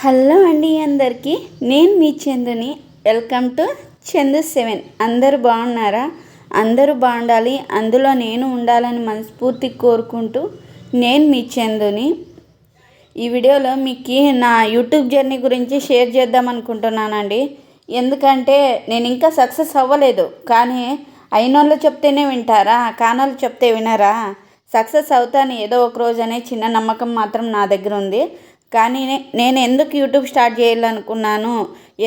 Hello అండి అందరికీ. నేను మీ చందుని. Welcome to Chandu seven. అందరూ బాగున్నారా? అందరూ బాగుండాలి. అందులో నేను ఉండాలని మనస్ఫూర్తి కోరుకుంటూ నేను మీ చందుని. ఈ వీడియోలో మీకు నా యూట్యూబ్ జర్నీ గురించి షేర్ చేద్దాం అనుకుంటున్నానండి. ఎందుకంటే నేను ఇంకా సక్సెస్ అవ్వలేదు. కానీ అయినోళ్ళు చెప్తేనే వింటారా? కానోళ్ళు చెప్తే వినరా? సక్సెస్ అవుతాను ఏదో ఒక రోజు అనే చిన్న నమ్మకం మాత్రం నా దగ్గర ఉంది. కానీ నేను ఎందుకు యూట్యూబ్ స్టార్ట్ చేయాలనుకున్నాను?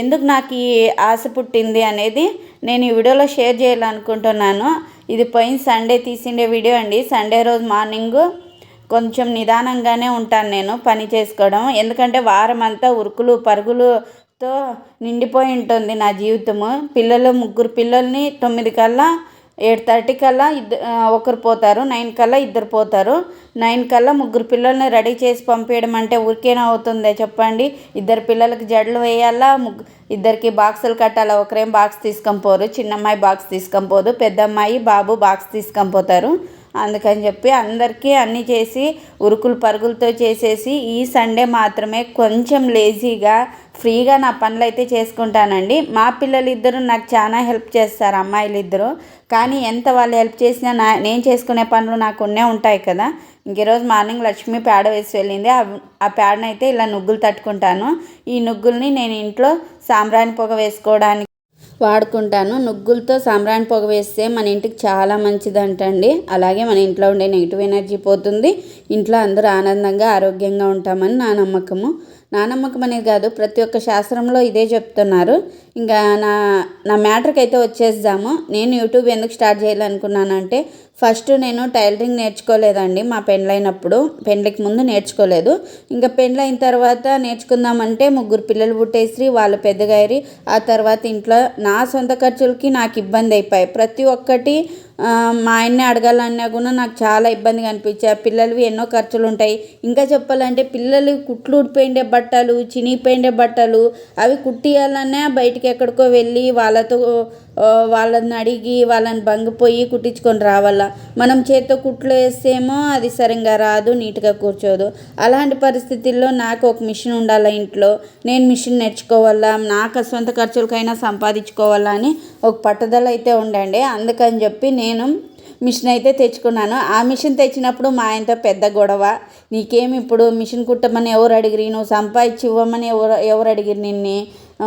ఎందుకు నాకు ఈ ఆశ పుట్టింది అనేది నేను ఈ వీడియోలో షేర్ చేయాలనుకుంటున్నాను. ఇది పోయిన సండే తీసిండే వీడియో అండి. సండే రోజు మార్నింగ్ కొంచెం నిదానంగానే ఉంటాను నేను పని చేసుకోవడం. ఎందుకంటే వారం అంతా ఉరుకులు పరుగులుతో నిండిపోయి ఉంటుంది నా జీవితము. పిల్లలు ముగ్గురు పిల్లల్ని తొమ్మిది కల్లా ఎయిట్ థర్టీ కల్లా ఇద్దరు ఒకరు పోతారు నైన్ కల్లా ఇద్దరు పోతారు. నైన్ కల్లా ముగ్గురు పిల్లల్ని రెడీ చేసి పంపించడం అంటే ఊరికేనా అవుతుందే చెప్పండి. ఇద్దరు పిల్లలకి జడలు వేయాలా? ముగ్గు ఇద్దరికి బాక్సులు కట్టాలా? ఒకరేం బాక్స్ తీసుకొని పోరు చిన్నమ్మాయి బాక్స్ తీసుకొని పోదు పెద్దమ్మాయి బాబు బాక్స్ తీసుకొని పోతారు. అందుకని చెప్పి అందరికీ అన్నీ చేసి ఉరుకులు పరుగులతో చేసేసి ఈ సండే మాత్రమే కొంచెం లేజీగా ఫ్రీగా నా పనులు అయితే చేసుకుంటానండి. మా పిల్లలు ఇద్దరు నాకు చాలా హెల్ప్ చేస్తారు అమ్మాయిలు ఇద్దరు కానీ ఎంత వాళ్ళు హెల్ప్ చేసినా నా నేను చేసుకునే పనులు నాకు ఉన్నే ఉంటాయి కదా. ఇంక ఈరోజు మార్నింగ్ లక్ష్మి పేడ వేసి వెళ్ళింది. ఆ ఆ పేడనైతే ఇలా నుగ్గులు తట్టుకుంటాను. ఈ నుగ్గుల్ని నేను ఇంట్లో సాంబ్రాణి పొగ వేసుకోవడానికి వాడుకుంటాను. నుగ్గులతో సాంబ్రాణి పొగ వేస్తే మన ఇంటికి చాలా మంచిదంటండి. అలాగే మన ఇంట్లో ఉండే నెగిటివ్ ఎనర్జీ పోతుంది. ఇంట్లో అందరూ ఆనందంగా ఆరోగ్యంగా ఉంటామని నా నమ్మకము. నా నమ్మకం అనేది కాదు ప్రతి ఒక్క శాస్త్రంలో ఇదే చెప్తున్నారు. ఇంకా నా నా మ్యాటర్కి అయితే వచ్చేద్దాము. నేను యూట్యూబ్ ఎందుకు స్టార్ట్ చేయాలనుకున్నానంటే ఫస్ట్ నేను టైలరింగ్ నేర్చుకోలేదండి మా పెళ్ళైనప్పుడు పెళ్ళికి ముందు నేర్చుకోలేదు. ఇంకా పెళ్ళైన తర్వాత నేర్చుకుందామంటే ముగ్గురు పిల్లలు పుట్టేసి వాళ్ళు పెద్దగారి ఆ తర్వాత ఇంట్లో నా సొంత ఖర్చులకి నాకు ఇబ్బంది అయిపోయాయి. ప్రతి ఒక్కటి మా ఆయన్ని అడగాలన్నా కూడా నాకు చాలా ఇబ్బందిగా అనిపించాయి పిల్లలవి ఎన్నో ఖర్చులు ఉంటాయి. ఇంకా చెప్పాలంటే పిల్లలు కుట్లు ఊడిపోయిండే బట్టలు చినిగిపోయిండే బట్టలు అవి కుట్టియాలన్నా బయటికి ఎక్కడికో వెళ్ళి వాళ్ళతో వాళ్ళని అడిగి వాళ్ళని బంగిపోయి కుట్టించుకొని రావాలా? మనం చేత్తో కుట్లు వేస్తేమో అది సరిగ్గా రాదు నీట్గా కూర్చోదు. అలాంటి పరిస్థితుల్లో నాకు ఒక మిషన్ ఉండాలా ఇంట్లో? నేను మిషన్ నేర్చుకోవాలా? నాకు సొంత ఖర్చులకైనా సంపాదించుకోవాలా అని ఒక పట్టుదల అయితే ఉండండి. అందుకని చెప్పి నేను మిషన్ అయితే తెచ్చుకున్నాను. ఆ మిషన్ తెచ్చినప్పుడు మా ఆయనతో పెద్ద గొడవ. నీకేమి ఇప్పుడు మిషన్ కుట్టమని ఎవరు అడిగిరి నువ్వు సంపాదించి ఇవ్వమని ఎవరు ఎవరు అడిగిరి నిన్ను?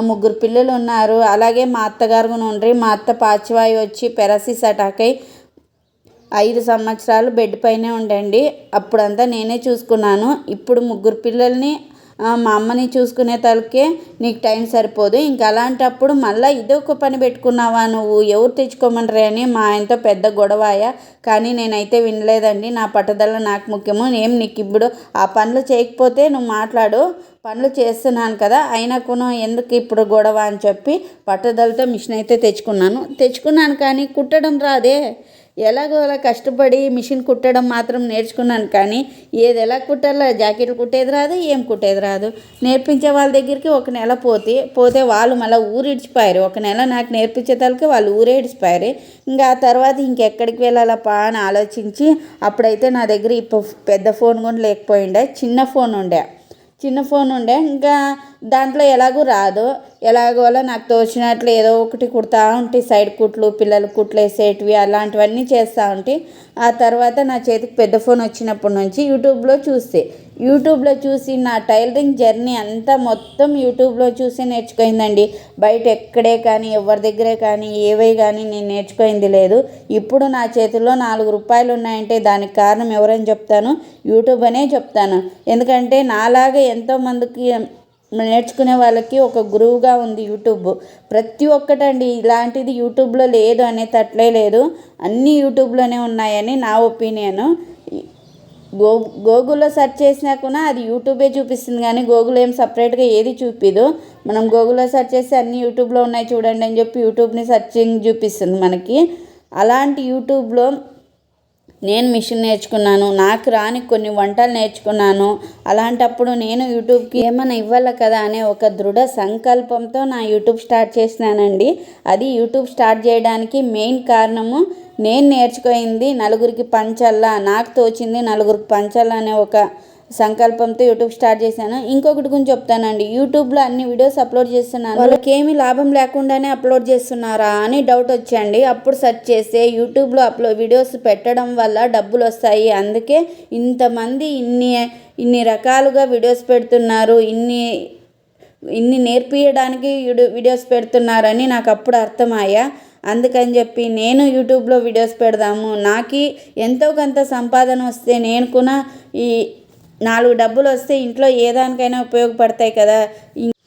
ముగ్గురు పిల్లలు ఉన్నారు. అలాగే మా అత్తగారు కూడా ఉండ్రి. మా అత్త పాచివాయి వచ్చి పెరసిస్ అటాక్ అయి ఐదు సంవత్సరాలు బెడ్ పైనే ఉండండి. అప్పుడంతా నేనే చూసుకున్నాను. ఇప్పుడు ముగ్గురు పిల్లల్ని మా అమ్మని చూసుకునే తలకే నీకు టైం సరిపోదు. ఇంకా అలాంటప్పుడు మళ్ళీ ఇదొక పని పెట్టుకున్నావా నువ్వు? ఎవరు తెచ్చుకోమనరే అని మా ఆయనతో పెద్ద గొడవాయ? కానీ నేనైతే వినలేదండి. నా పట్టుదల నాకు ముఖ్యము. ఏం నీకు ఇప్పుడు ఆ పనులు చేయకపోతే నువ్వు మాట్లాడు. పనులు చేస్తున్నాను కదా అయినా కూడా ఎందుకు ఇప్పుడు గొడవ అని చెప్పి పట్టుదలతో మిషన్ అయితే తెచ్చుకున్నాను. తెచ్చుకున్నాను కానీ కుట్టడం రాదే. ఎలాగో అలా కష్టపడి మిషన్ కుట్టడం మాత్రం నేర్చుకున్నాను కానీ ఏది ఎలా కుట్టాలో జాకెట్లు కుట్టేది రాదు ఏం కుట్టేది రాదు. నేర్పించే వాళ్ళ దగ్గరికి ఒక నెల పోతే పోతే వాళ్ళు మళ్ళీ ఊరిడిచిపోయారు ఒక నెల నాకు నేర్పించే తలకి వాళ్ళు ఊరే ఇడిచిపోయారు. ఇంకా ఆ తర్వాత ఇంకెక్కడికి వెళ్ళాలప్పా అని ఆలోచించి అప్పుడైతే నా దగ్గర ఇప్పుడు పెద్ద ఫోన్ కూడా లేకపోయిండే చిన్న ఫోన్ ఉండే. చిన్న ఫోన్ ఉండే. ఇంకా దాంట్లో ఎలాగూ రాదు. ఎలాగోలా నాకు తోచినట్లు ఏదో ఒకటి కుడతా ఉంటే సైడ్ కుట్లు పిల్లలు కుట్లు వేసేటివి అలాంటివన్నీ చేస్తూ ఉంటే ఆ తర్వాత నా చేతికి పెద్ద ఫోన్ వచ్చినప్పటి నుంచి యూట్యూబ్లో చూస్తే యూట్యూబ్లో చూసి నా టైలరింగ్ జర్నీ అంతా మొత్తం యూట్యూబ్లో చూసి నేర్చుకుందండి బయట ఎక్కడే కానీ ఎవరి దగ్గరే కానీ ఏవై కానీ నేను నేర్చుకుంది లేదు. ఇప్పుడు నా చేతిలో నాలుగు రూపాయలు ఉన్నాయంటే దానికి కారణం ఎవరని చెప్తాను? యూట్యూబ్ అనే చెప్తాను. ఎందుకంటే నాలాగా ఎంతోమందికి నేర్చుకునే వాళ్ళకి ఒక గురువుగా ఉంది యూట్యూబ్. ప్రతి ఒక్కటండి ఇలాంటిది యూట్యూబ్లో లేదు అనే తట్లే లేదు. అన్నీ యూట్యూబ్లోనే ఉన్నాయని నా ఒపీనియను. గో గూగుల్లో సెర్చ్ చేసినా కూడా అది యూట్యూబే చూపిస్తుంది కానీ గూగుల్ ఏం సపరేట్గా ఏది చూపిదు. మనం గూగుల్లో సెర్చ్ చేస్తే అన్ని యూట్యూబ్లో ఉన్నాయి చూడండి అని చెప్పి యూట్యూబ్ని సెర్చింగ్ చూపిస్తుంది మనకి. అలాంటి యూట్యూబ్లో నేను మిషన్ నేర్చుకున్నాను నాకు రాని కొన్ని వంటలు నేర్చుకున్నాను. అలాంటప్పుడు నేను యూట్యూబ్కి ఏమైనా ఇవ్వాలి కదా అనే ఒక దృఢ సంకల్పంతో నా యూట్యూబ్ స్టార్ట్ చేసినానండి. అది యూట్యూబ్ స్టార్ట్ చేయడానికి మెయిన్ కారణము నేను నేర్చుకుంది నలుగురికి పంచల్లా నాకు తోచింది నలుగురికి పంచల్లా అనే ఒక సంకల్పంతో యూట్యూబ్ స్టార్ట్ చేశాను. ఇంకొకటి గురించి చెప్తానండి. యూట్యూబ్లో అన్ని వీడియోస్ అప్లోడ్ చేస్తున్నాను. వాళ్ళకి ఏమీ లాభం లేకుండానే అప్లోడ్ చేస్తున్నారా అని డౌట్ వచ్చండి. అప్పుడు సెర్చ్ చేస్తే యూట్యూబ్లో అప్లో వీడియోస్ పెట్టడం వల్ల డబ్బులు వస్తాయి. అందుకే ఇంతమంది ఇన్ని ఇన్ని రకాలుగా వీడియోస్ పెడుతున్నారు. ఇన్ని ఇన్ని నేర్పించడానికి వీడియోస్ పెడుతున్నారని నాకు అప్పుడు అర్థమయ్యా. అందుకని చెప్పి నేను యూట్యూబ్లో వీడియోస్ పెడదాము. నాకు ఎంతో కొంత సంపాదన వస్తే నేను కూడా ఈ నాలుగు డబ్బులు వస్తే ఇంట్లో ఏ దానికైనా ఉపయోగపడతాయి కదా.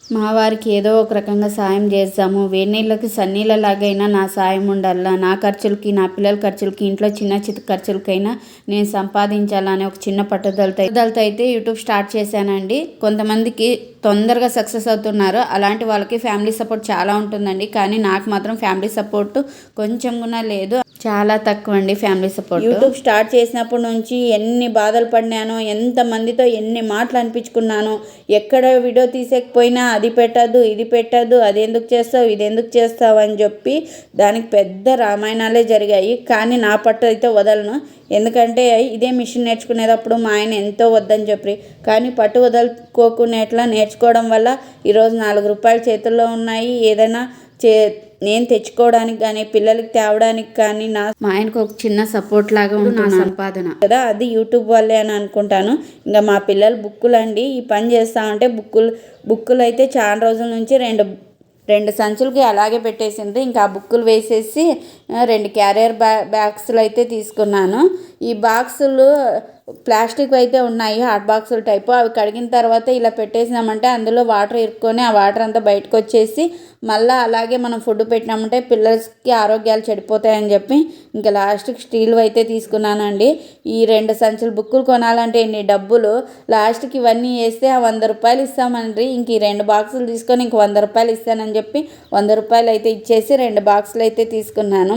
మా వారికి ఏదో ఒక రకంగా సాయం చేస్తాము. వేడి నీళ్ళకి సన్నీళ్ళలాగైనా నా సాయం ఉండాలా? నా ఖర్చులకి నా పిల్లల ఖర్చులకి ఇంట్లో చిన్న చిన్న ఖర్చులకైనా నేను సంపాదించాలని ఒక చిన్న పట్టుదలతో పట్టుదలతో అయితే యూట్యూబ్ స్టార్ట్ చేశానండి. కొంతమందికి తొందరగా సక్సెస్ అవుతున్నారు. అలాంటి వాళ్ళకి ఫ్యామిలీ సపోర్ట్ చాలా ఉంటుందండి. కానీ నాకు మాత్రం ఫ్యామిలీ సపోర్ట్ కొంచెం కూడా లేదు. చాలా తక్కువ అండి ఫ్యామిలీ సపోర్ట్. యూట్యూబ్ స్టార్ట్ చేసినప్పటి నుంచి ఎన్ని బాధలు పడినానో ఎంతమందితో ఎన్ని మాటలు అనిపించుకున్నాను ఎక్కడ వీడియో తీసేకపోయినా అది పెట్టద్దు ఇది పెట్టద్దు అది ఎందుకు చేస్తావు ఇది ఎందుకు చేస్తావు అని చెప్పి దానికి పెద్ద రామాయణాలే జరిగాయి. కానీ నా పట్టు అయితే వదలను. ఎందుకంటే ఇదే మిషన్ నేర్చుకునేటప్పుడు మా ఆయన ఎంతో వద్దని చెప్పి. కానీ పట్టు వదలుకోకునేట్లా నేర్చుకోవడం వల్ల ఈరోజు నాలుగు రూపాయలు చేతుల్లో ఉన్నాయి. ఏదైనా చే నేను తెచ్చుకోవడానికి కానీ పిల్లలకి తేవడానికి కానీ నా మా ఆయనకు ఒక చిన్న సపోర్ట్ లాగా ఉంటుంది నా సంపాదన. కదా అది యూట్యూబ్ వల్లే అని అనుకుంటాను. ఇంకా మా పిల్లలు బుక్కులు అండి ఈ పని చేస్తా ఉంటే బుక్కులు బుక్కులు అయితే చాలా రోజుల నుంచి రెండు రెండు సంచులకి అలాగే పెట్టేసిండ్రు. ఇంకా ఆ బుక్కులు వేసేసి రెండు క్యారియర్ బ్యా బ్యాగ్స్లు అయితే తీసుకున్నాను. ఈ బాక్సులు ప్లాస్టిక్ అయితే ఉన్నాయి హాట్ బాక్సులు టైపు. అవి కడిగిన తర్వాత ఇలా పెట్టేసినామంటే అందులో వాటర్ ఇరుక్కొని ఆ వాటర్ అంతా బయటకు వచ్చేసి మళ్ళీ అలాగే మనం ఫుడ్ పెట్టినామంటే పిల్లలకి ఆరోగ్యాలు చెడిపోతాయని చెప్పి ఇంకా లాస్ట్కి స్టీల్ అయితే తీసుకున్నానండి. ఈ రెండు సంచులు బుక్కులు కొనాలంటే ఎన్ని డబ్బులు. లాస్ట్కి ఇవన్నీ వేస్తే ఆ వంద రూపాయలు ఇస్తామండి. ఇంక ఈ రెండు బాక్సులు తీసుకొని ఇంక వంద రూపాయలు ఇస్తానని చెప్పి వంద రూపాయలు అయితే ఇచ్చేసి రెండు బాక్సులు అయితే తీసుకున్నాను.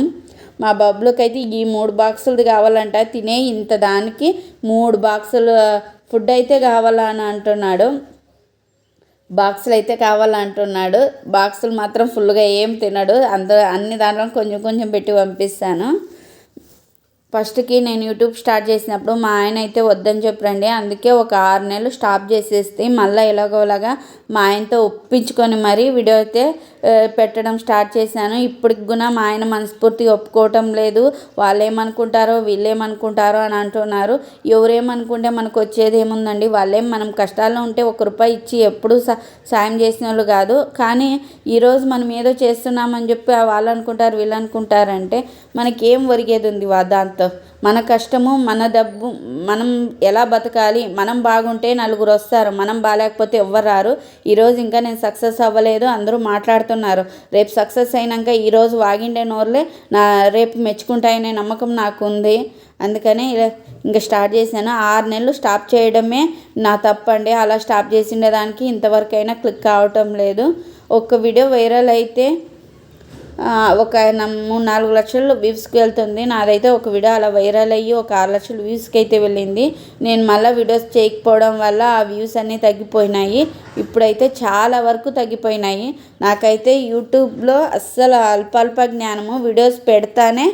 మా బబ్బులకి అయితే ఈ మూడు బాక్సులది కావాలంట తినే ఇంత దానికి మూడు బాక్సులు ఫుడ్ అయితే కావాలని అంటున్నాడు. బాక్సులు అయితే కావాలంటున్నాడు. బాక్సులు మాత్రం ఫుల్గా ఏం తినడు. అంత అన్ని దాంట్లో కొంచెం కొంచెం పెట్టి పంపిస్తాను. ఫస్ట్కి నేను యూట్యూబ్ స్టార్ట్ చేసినప్పుడు మా ఆయన అయితే వద్దని చెప్పండి అందుకే ఒక ఆరు నెలలు స్టాప్ చేసేస్తే మళ్ళీ ఎలాగోలాగా మా ఆయనతో ఒప్పించుకొని మరీ వీడియో అయితే పెట్టడం స్టార్ట్ చేశాను. ఇప్పటికి కూడా మా ఆయన మనస్ఫూర్తిగా ఒప్పుకోవటం లేదు. వాళ్ళు ఏమనుకుంటారో వీళ్ళు ఏమనుకుంటారో అని అంటున్నారు. ఎవరేమనుకుంటే మనకు వచ్చేది ఏముందండి వాళ్ళేం మనం కష్టాల్లో ఉంటే ఒక రూపాయి ఇచ్చి ఎప్పుడూ సాయం చేసిన వాళ్ళు కాదు. కానీ ఈరోజు మనం ఏదో చేస్తున్నామని చెప్పి వాళ్ళు అనుకుంటారు వీళ్ళు అనుకుంటారంటే మనకేం ఒరిగేది ఉంది వా దాంతో? మన కష్టము మన డబ్బు మనం ఎలా బతకాలి? మనం బాగుంటే నలుగురు వస్తారు. మనం బాగాలేకపోతే ఎవ్వరు రారు. ఈరోజు ఇంకా నేను సక్సెస్ అవ్వలేదు. అందరూ మాట్లాడుతున్నారు. రేపు సక్సెస్ అయినాక ఈరోజు వాగిండే నోర్లే నా రేపు మెచ్చుకుంటాయనే నమ్మకం నాకు ఉంది అందుకనే ఇలా ఇంకా స్టార్ట్ చేశాను. ఆరు నెలలు స్టాప్ చేయడమే నా తప్పండి. అలా స్టాప్ చేసిండే దానికి ఇంతవరకైనా క్లిక్ కావటం లేదు. ఒక్క వీడియో వైరల్ అయితే ఒక మూడు నాలుగు లక్షలు వ్యూస్కి వెళ్తుంది. నాదైతే ఒక వీడియో అలా వైరల్ అయ్యి ఒక ఆరు లక్షలు వ్యూస్కి అయితే వెళ్ళింది. నేను మళ్ళీ వీడియోస్ చేయకపోవడం వల్ల ఆ వ్యూస్ అన్నీ తగ్గిపోయినాయి. ఇప్పుడైతే చాలా వరకు తగ్గిపోయినాయి. నాకైతే యూట్యూబ్లో అస్సలు అల్ప అల్ప జ్ఞానము. వీడియోస్ పెడతానే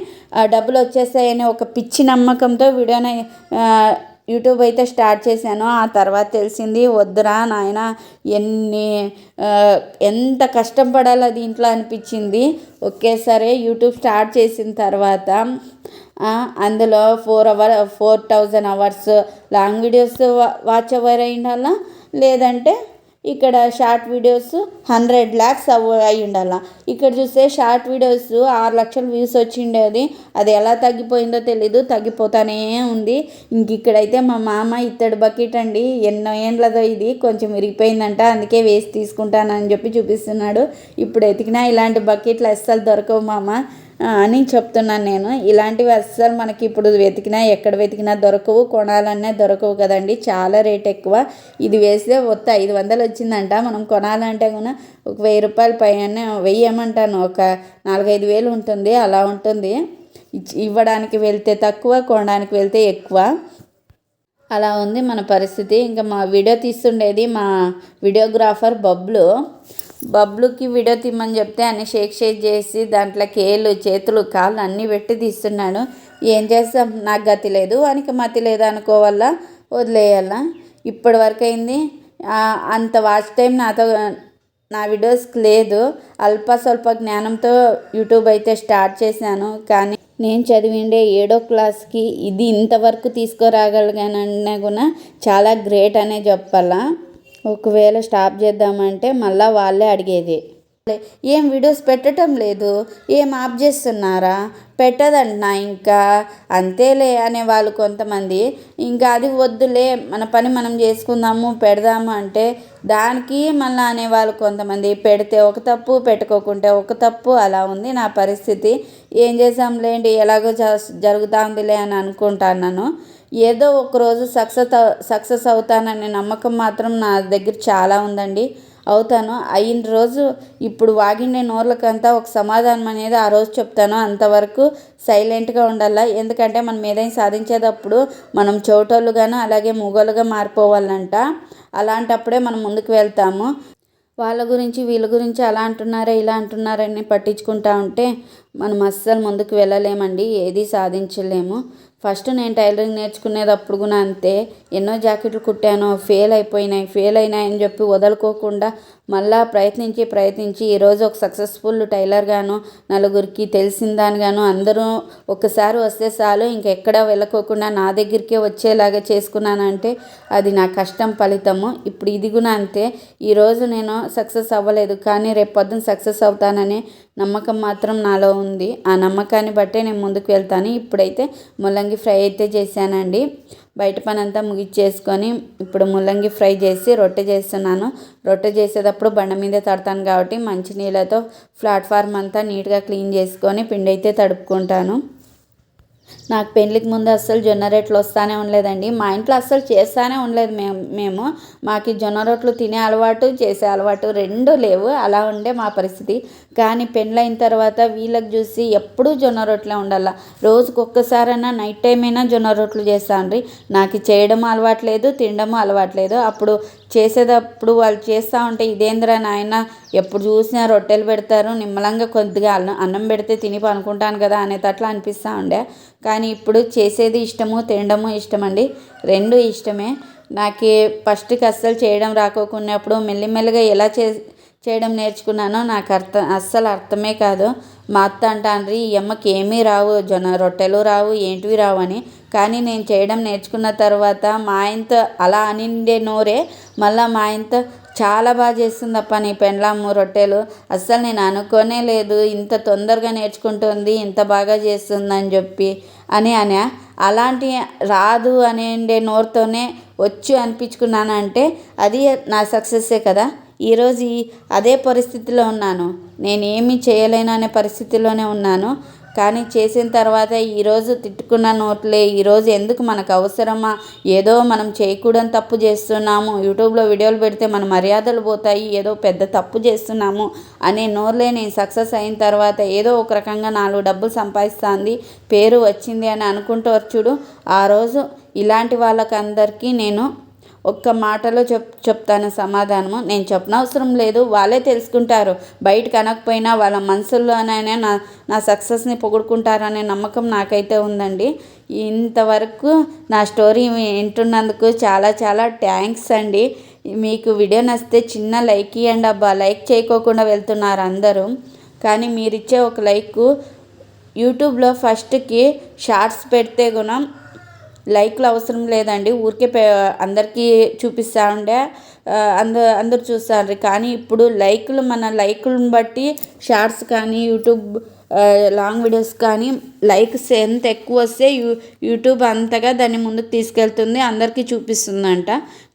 డబ్బులు వచ్చేస్తాయనే ఒక పిచ్చి నమ్మకంతో వీడియోని యూట్యూబ్ అయితే స్టార్ట్ చేశాను. ఆ తర్వాత తెలిసింది వద్దురా నాయన ఎన్ని ఎంత కష్టం పడాలో దీంట్లో అనిపించింది. ఒకేసారి యూట్యూబ్ స్టార్ట్ చేసిన తర్వాత అందులో four hour four thousand hours long videos watch hour అయిండాలా లేదంటే ఇక్కడ షార్ట్ వీడియోస్ హండ్రెడ్ ల్యాక్స్ అవ్ అయి ఉండాల. ఇక్కడ చూస్తే షార్ట్ వీడియోస్ ఆరు లక్షల వ్యూస్ వచ్చిండేది అది ఎలా తగ్గిపోయిందో తెలీదు తగ్గిపోతానే ఉంది. ఇంక ఇక్కడైతే మా మామ ఇత్తడి బకెట్ అండి. ఎన్నో ఏండ్లదో ఇది. కొంచెం విరిగిపోయిందంట. అందుకే వేసి తీసుకుంటానని చెప్పి చూపిస్తున్నాడు. ఇప్పుడు ఎతికినా ఇలాంటి బకెట్లు అస్సలు దొరకవు మామ. అని చెప్తున్నాను నేను. ఇలాంటివి అస్సలు మనకి ఇప్పుడు వెతికినా ఎక్కడ వెతికినా దొరకవు. కొనాలన్నా దొరకవు కదండి. చాలా రేట్ ఎక్కువ. ఇది వేస్తే వస్తే ఐదు వందలు వచ్చిందంట. మనం కొనాలంటే కూడా ఒక వెయ్యి రూపాయల పైన వెయ్యమంటాను ఒక నాలుగైదు వేలు ఉంటుంది. అలా ఉంటుంది. ఇవ్వడానికి వెళ్తే తక్కువ కొనడానికి వెళ్తే ఎక్కువ. అలా ఉంది మన పరిస్థితి. ఇంకా మా వీడియో తీస్తుండేది మా వీడియోగ్రాఫర్ బబ్లు. బబ్లుకి వీడియో తీయమని చెప్తే అన్ని షేక్ షేక్ చేసి దాంట్లో కేళ్ళు చేతులు కాళ్ళు అన్నీ పెట్టి తీస్తున్నాడు. ఏం చేస్తాం? నాకు గతి లేదు. వానికి మతి లేదు అనుకోవాలా వదిలేయాలా? ఇప్పటి వరకు అయింది. అంత వాచ్ టైం నాతో నా వీడియోస్కి లేదు. అల్ప స్వల్ప జ్ఞానంతో యూట్యూబ్ అయితే స్టార్ట్ చేశాను. కానీ నేను చదివిండే ఏడో క్లాస్కి ఇది ఇంతవరకు తీసుకురాగలిగానన్నా కూడా చాలా గ్రేట్ అనే చెప్పాలా? ఒకవేళ స్టాప్ చేద్దామంటే మళ్ళీ వాళ్ళే అడిగేది. ఏం వీడియోస్ పెట్టడం లేదు? ఏం ఆప్ చేస్తున్నారా? పెట్టదంటున్నా ఇంకా? అంతేలే అనే వాళ్ళు కొంతమంది. ఇంకా అది వద్దులే మన పని మనం చేసుకుందాము పెడదాము అంటే దానికి మళ్ళీ అనేవాళ్ళు కొంతమంది పెడితే ఒక తప్పు పెట్టుకోకుంటే ఒక తప్పు అలా ఉంది నా పరిస్థితి. ఏం చేసాంలేండి ఎలాగో జ- జరుగుతా ఉందిలే అని అనుకుంటున్నాను. ఏదో ఒక రోజు సక్సెస్ సక్సెస్ అవుతాననే నమ్మకం మాత్రం నా దగ్గర చాలా ఉందండి. అవుతాను. అయిన రోజు ఇప్పుడు వాగిండే నోర్లకంతా ఒక సమాధానం అనేది ఆ రోజు చెప్తాను. అంతవరకు సైలెంట్గా ఉండాలా? ఎందుకంటే మనం ఏదైనా సాధించేటప్పుడు మనం చోటోళ్ళుగాను అలాగే మూగోళ్ళుగా మారిపోవాలంట. అలాంటప్పుడే మనం ముందుకు వెళ్తాము. వాళ్ళ గురించి వీళ్ళ గురించి అలా అంటున్నారా ఇలా అంటున్నారని పట్టించుకుంటా ఉంటే మనం అస్సలు ముందుకు వెళ్ళలేమండి. ఏది సాధించలేము. ఫస్ట్ నేను టైలరింగ్ నేర్చుకునేటప్పుడు కూడా అంతే. ఎన్నో జాకెట్లు కుట్టాను ఫెయిల్ అయిపోయినాయి ఫెయిల్ అని చెప్పి వదులుకోకుండా మళ్ళా ప్రయత్నించి ప్రయత్నించి ఈరోజు ఒక సక్సెస్ఫుల్ టైలర్గాను నలుగురికి తెలిసిన దానిగాను అందరూ ఒకసారి వస్తే చాలు ఇంకెక్కడ వెళ్ళకోకుండా నా దగ్గరికే వచ్చేలాగా చేసుకున్నానంటే అది నా కష్టం ఫలితము. ఇప్పుడు ఇది కూడా అంతే ఈరోజు నేను సక్సెస్ అవ్వలేదు కానీ రేపు పొద్దున సక్సెస్ అవుతాననే నమ్మకం మాత్రం నాలో ఉంది. ఆ నమ్మకాన్ని బట్టే నేను ముందుకు వెళ్తాను. ఇప్పుడైతే ముల్లంగి ఫ్రై అయితే చేశానండి. బయట పని అంతా ముగిచ్చేసుకొని ఇప్పుడు ముల్లంగి ఫ్రై చేసి రొట్టె చేస్తున్నాను. రొట్టె చేసేటప్పుడు బండ మీద తడతాను కాబట్టి మంచి నీళ్ళతో ప్లాట్ఫామ్ అంతా నీట్గా క్లీన్ చేసుకొని పిండి అయితే తడుపుకుంటాను. నాకు పెళ్ళికి ముందు అస్సలు జొన్న రొట్టెలు వస్తానే ఉండలేదండి. మా ఇంట్లో అస్సలు చేస్తానే ఉండలేదు మేము మేము. మాకు జొన్న రొట్టెలు తినే అలవాటు చేసే అలవాటు రెండు లేవు. అలా ఉండే మా పరిస్థితి. కానీ పెళ్ళైన తర్వాత వీళ్ళకి చూసి ఎప్పుడూ జొన్న రొట్టెలే ఉండాల. రోజుకి ఒక్కసారైనా నైట్ టైం అయినా జొన్న రొట్టెలు చేస్తాను నాకు చేయడం అలవాట్లేదు తినడం అలవాట్లేదు అప్పుడు చేసేటప్పుడు వాళ్ళు చేస్తూ ఉంటే ఇదేంద్రా నాయన ఎప్పుడు చూసినా రొట్టెలు పెడతారు నిమ్మలంగా కొద్దిగా అన్నం అన్నం పెడితే తిని పనుకుంటాను కదా అనేటట్లు అనిపిస్తూ ఉండే. కానీ ఇప్పుడు చేసేది ఇష్టము తినడము ఇష్టమండి. రెండు ఇష్టమే. నాకు ఫస్ట్కి అస్సలు చేయడం రాకోకున్నప్పుడు మెల్లిమెల్లిగా ఎలా చే చేయడం నేర్చుకున్నానో నాకు అర్థం అస్సలు అర్థమే కాదు. మా అత్త అంటాండ్రి ఈ అమ్మకి ఏమీ రావు జొన్న రొట్టెలు రావు ఏంటివి రావు అని. కానీ నేను చేయడం నేర్చుకున్న తర్వాత మా ఆయనతో అలా అనిండే నోరే మళ్ళీ మా ఆయనతో చాలా బాగా చేస్తుందప్ప నీ పెండ్లాము రొట్టెలు. అస్సలు నేను అనుకోనే లేదు ఇంత తొందరగా నేర్చుకుంటుంది ఇంత బాగా చేస్తుందని చెప్పి అని అనే. అలాంటి రాదు అనే నోరుతోనే వచ్చు అనిపించుకున్నానంటే అది నా సక్సెస్సే కదా. ఈరోజు అదే పరిస్థితిలో ఉన్నాను. నేను ఏమీ చేయలేను అనే పరిస్థితిలోనే ఉన్నాను. కానీ చేసిన తర్వాత ఈరోజు తిట్టుకున్న నోట్లే. ఈరోజు ఎందుకు మనకు అవసరమా? ఏదో మనం చేయకూడని తప్పు చేస్తున్నాము. యూట్యూబ్లో వీడియోలు పెడితే మన మర్యాదలు పోతాయి. ఏదో పెద్ద తప్పు చేస్తున్నాము అనే నోర్లే నేను సక్సెస్ అయిన తర్వాత ఏదో ఒక రకంగా నాలుగు డబ్బులు సంపాదిస్తుంది. పేరు వచ్చింది అని అనుకుంటూ చూడు. ఆ రోజు ఇలాంటి వాళ్ళకందరికీ నేను ఒక్క మాటలో చెప్ చెప్తాను సమాధానము. నేను చెప్పనవసరం లేదు. వాళ్ళే తెలుసుకుంటారు. బయటకు అనకపోయినా వాళ్ళ మనసుల్లోనైనా నా నా సక్సెస్ని పొగుడుకుంటారనే నమ్మకం నాకైతే ఉందండి. ఇంతవరకు నా స్టోరీ వింటున్నందుకు చాలా చాలా థ్యాంక్స్ అండి. మీకు వీడియో నచ్చితే చిన్న లైక్ ఇవ్వండి అబ్బా. లైక్ చేయకోకుండా వెళ్తున్నారు అందరూ. కానీ మీరిచ్చే ఒక లైక్ యూట్యూబ్లో ఫస్ట్కి షార్ట్స్ పెడితే గుణం లైక్లు అవసరం లేదండి. ఊరికే అందరికీ చూపిస్తూ ఉండే ఆ, అంద అందరు చూస్తారు కానీ ఇప్పుడు లైకులు మన లైకులను బట్టి షార్ట్స్ కానీ యూట్యూబ్ లాంగ్ వీడియోస్ కానీ లైక్స్ ఎంత ఎక్కువ వస్తే యూ యూట్యూబ్ అంతగా దాన్ని ముందుకు తీసుకెళ్తుంది అందరికీ చూపిస్తుందంట.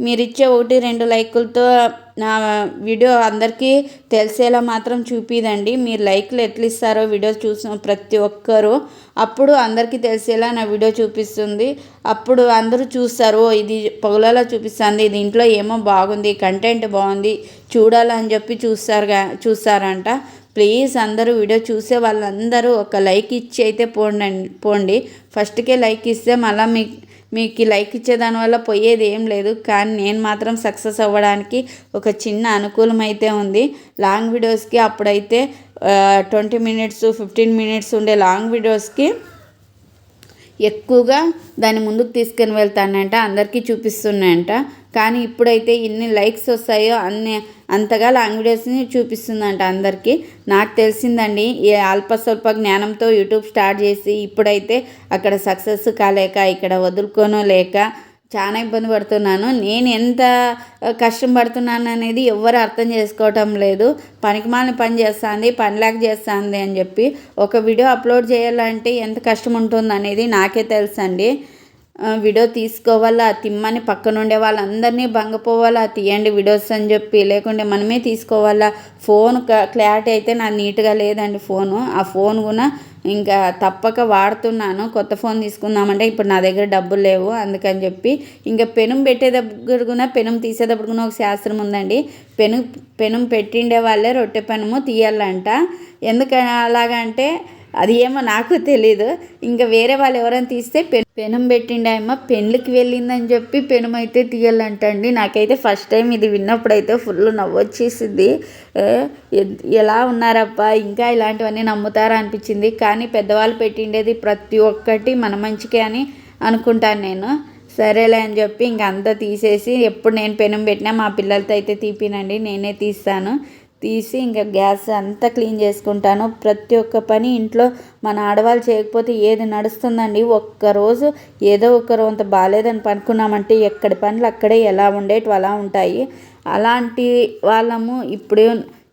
మీరు ఇచ్చే ఒకటి రెండు లైకులతో నా వీడియో అందరికీ తెలిసేలా మాత్రం చూపిదండి. మీరు లైక్లు ఎట్లా ఇస్తారో వీడియో చూసిన ప్రతి ఒక్కరూ అప్పుడు అందరికీ తెలిసేలా నా వీడియో చూపిస్తుంది. అప్పుడు అందరూ చూస్తారు "ఓ, ఇది పొగలలో చూపిస్తుంది దీంట్లో ఏమో బాగుంది కంటెంట్ బాగుంది చూడాలని చెప్పి చూస్తారుగా చూస్తారంట. ప్లీజ్ అందరూ వీడియో చూసే వాళ్ళందరూ ఒక లైక్ ఇచ్చి అయితే పోండి పోండి. ఫస్ట్కే లైక్ ఇస్తే మళ్ళీ మీ మీకు ఈ లైక్ ఇచ్చే దానివల్ల పోయేది ఏం లేదు. కానీ నేను మాత్రం సక్సెస్ అవ్వడానికి ఒక చిన్న అనుకూలం అయితే ఉంది. లాంగ్ వీడియోస్కి అప్పుడైతే ట్వంటీ మినిట్స్ ఫిఫ్టీన్ మినిట్స్ ఉండే లాంగ్ వీడియోస్కి ఎక్కువగా దాన్ని ముందుకు తీసుకుని వెళ్తానంట అందరికీ చూపిస్తున్నాయంట. కానీ ఇప్పుడైతే ఎన్ని లైక్స్ వస్తాయో అన్ని అంతగా లాంగ్వేజెస్ని చూపిస్తుందంట అందరికీ. నాకు తెలిసిందండి ఈ అల్ప స్వల్ప జ్ఞానంతో యూట్యూబ్ స్టార్ట్ చేసి ఇప్పుడైతే అక్కడ సక్సెస్ కాలేక ఇక్కడ వదులుకోనో లేక చాలా ఇబ్బంది పడుతున్నాను. నేను ఎంత కష్టం పడుతున్నాను అనేది ఎవ్వరు అర్థం చేసుకోవటం లేదు. పనికిమాలిన పని చేస్తుంది పనిలాగా చేస్తుంది అని చెప్పి ఒక వీడియో అప్లోడ్ చేయాలంటే ఎంత కష్టం ఉంటుంది అనేది నాకే తెలుసండి. వీడియో తీసుకోవాలా? తిమ్మని పక్కన ఉండే వాళ్ళందరినీ భంగపోవాలా? తీయండి వీడియోస్ అని చెప్పి లేకుంటే మనమే తీసుకోవాలా? ఫోన్ క్లారిటీ అయితే నా నీట్గా లేదండి ఫోను. ఆ ఫోన్ కూడా ఇంకా తప్పక వాడుతున్నాను. కొత్త ఫోన్ తీసుకుందామంటే ఇప్పుడు నా దగ్గర డబ్బులు లేవు అందుకని చెప్పి. ఇంకా పెనం పెట్టేటప్పుడు కూడా పెనం తీసేటప్పుడు కూడా ఒక శాస్త్రం ఉందండి. పెను పెనం పెట్టిండే వాళ్ళే రొట్టె పెనము తీయాలంట. ఎందుకని అలాగంటే అది ఏమో నాకు తెలీదు. ఇంకా వేరే వాళ్ళు ఎవరైనా తీస్తే పెన్ పెనం పెట్టిండాయమ్మ పెళ్ళికి వెళ్ళిందని చెప్పి పెనం అయితే తీయాలంటండి. నాకైతే ఫస్ట్ టైం ఇది విన్నప్పుడైతే ఫుల్ నవ్వొచ్చేసింది ఎలా ఉన్నారప్ప ఇంకా ఇలాంటివన్నీ నమ్ముతారా అనిపించింది. కానీ పెద్దవాళ్ళు పెట్టిండేది ప్రతి ఒక్కటి మన మంచికే అని అనుకుంటాను నేను. సరేలే అని చెప్పి ఇంక అంతా తీసేసి ఎప్పుడు నేను పెనం పెట్టినా మా పిల్లలతో అయితే తీపినండి. నేనే తీస్తాను. తీసి ఇంకా గ్యాస్ అంతా క్లీన్ చేసుకుంటాను. ప్రతి ఒక్క పని ఇంట్లో మన ఆడవాళ్ళు చేయకపోతే ఏది నడుస్తుందండి? ఒక్కరోజు ఏదో ఒక అంత బాగాలేదని పనుకున్నామంటే ఎక్కడి పనులు అక్కడే ఎలా ఉండేటివి అలా ఉంటాయి. అలాంటి వాళ్ళము ఇప్పుడు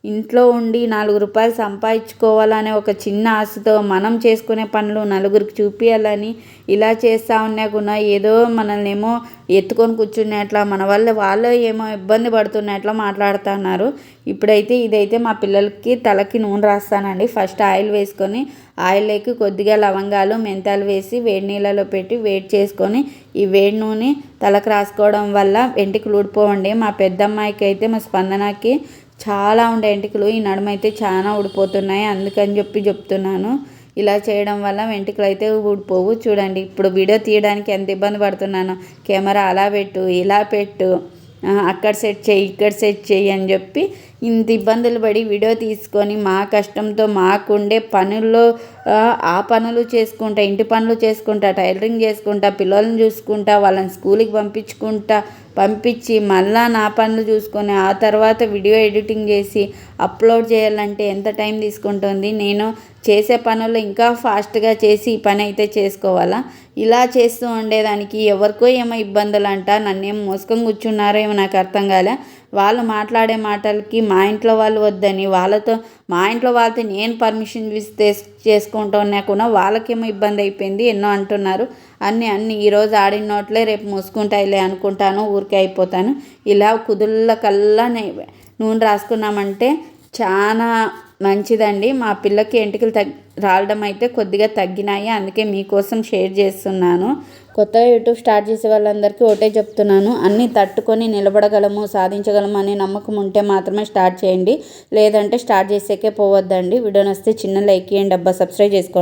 ఇంట్లో ఉండి నాలుగు రూపాయలు సంపాదించుకోవాలనే ఒక చిన్న ఆశతో మనం చేసుకునే పనులు నలుగురికి చూపించాలని ఇలా చేస్తూ ఉన్నా కూడా ఏదో మనల్ని ఏమో ఎత్తుకొని కూర్చునేట్లా మన వల్ల వాళ్ళు ఏమో ఇబ్బంది పడుతున్నట్లా మాట్లాడుతున్నారు ఇప్పుడైతే ఇదైతే మా పిల్లలకి తలకి నూనె రాస్తానండి. ఫస్ట్ ఆయిల్ వేసుకొని ఆయిల్లోకి కొద్దిగా లవంగాలు మెంతాలు వేసి వేడి నీళ్ళలో పెట్టి వేడి చేసుకొని ఈ వేడి నూనె తలకు రాసుకోవడం వల్ల వెంటికి లూడిపోవండి మా పెద్దమ్మాయికి అయితే మా స్పందనకి చాలా ఉండే వెంట్రుకలు. ఈ నడుమ అయితే చాలా ఊడిపోతున్నాయి. అందుకని చెప్పి చెప్తున్నాను. ఇలా చేయడం వల్ల వెంట్రుకలు అయితే ఊడిపోవు. చూడండి ఇప్పుడు వీడియో తీయడానికి ఎంత ఇబ్బంది పడుతున్నాను. కెమెరా అలా పెట్టు ఇలా పెట్టు. అక్కడ సెట్ చేయి ఇక్కడ సెట్ చేయి అని చెప్పి ఇంత ఇబ్బందులు పడి వీడియో తీసుకొని మా కష్టంతో మాకుండే పనుల్లో ఆ పనులు చేసుకుంటా ఇంటి పనులు చేసుకుంటా టైలరింగ్ చేసుకుంటా పిల్లల్ని చూసుకుంటా వాళ్ళని స్కూల్కి పంపించుకుంటా పంపించి మళ్ళా నా పనులు చూసుకొని ఆ తర్వాత వీడియో ఎడిటింగ్ చేసి అప్లోడ్ చేయాలంటే ఎంత టైం తీసుకుంటుంది? నేను చేసే పనులు ఇంకా ఫాస్ట్గా చేసి ఈ పని అయితే చేసుకోవాలా? ఇలా చేస్తూ ఉండేదానికి ఎవరికో ఏమో ఇబ్బందులు అంట నన్నేం మోసుకొని కూర్చున్నారో ఏమో నాకు అర్థం కాలే. వాళ్ళు మాట్లాడే మాటలకి మా ఇంట్లో వాళ్ళు వద్దని వాళ్ళతో మా ఇంట్లో వాళ్ళతో నేను పర్మిషన్ ఇస్తే చేసుకుంటా కూడా వాళ్ళకేమో ఇబ్బంది అయిపోయింది ఎన్నో అంటున్నారు. అన్ని అన్ని ఈరోజు ఆడిన నోట్లే రేపు మూసుకుంటాయిలే అనుకుంటాను ఊరికే అయిపోతాను. ఇలా కుదుళ్ళ కల్లా నూనె రాసుకున్నామంటే చాలా మంచిదండి. మా పిల్లకి ఎంటికలు తగ్ రావడం అయితే కొద్దిగా తగ్గినాయి అందుకే మీకోసం షేర్ చేస్తున్నాను. కొత్తగా యూట్యూబ్ స్టార్ట్ చేసే వాళ్ళందరికీ ఒకటే చెప్తున్నాను. అన్నీ తట్టుకొని నిలబడగలము సాధించగలము అనే నమ్మకం ఉంటే మాత్రమే స్టార్ట్ చేయండి. లేదంటే స్టార్ట్ చేసేకే పోవద్దండి. వీడియో వస్తే చిన్న లైక్ చేయండి. అబ్బా సబ్స్క్రైబ్ చేసుకోండి.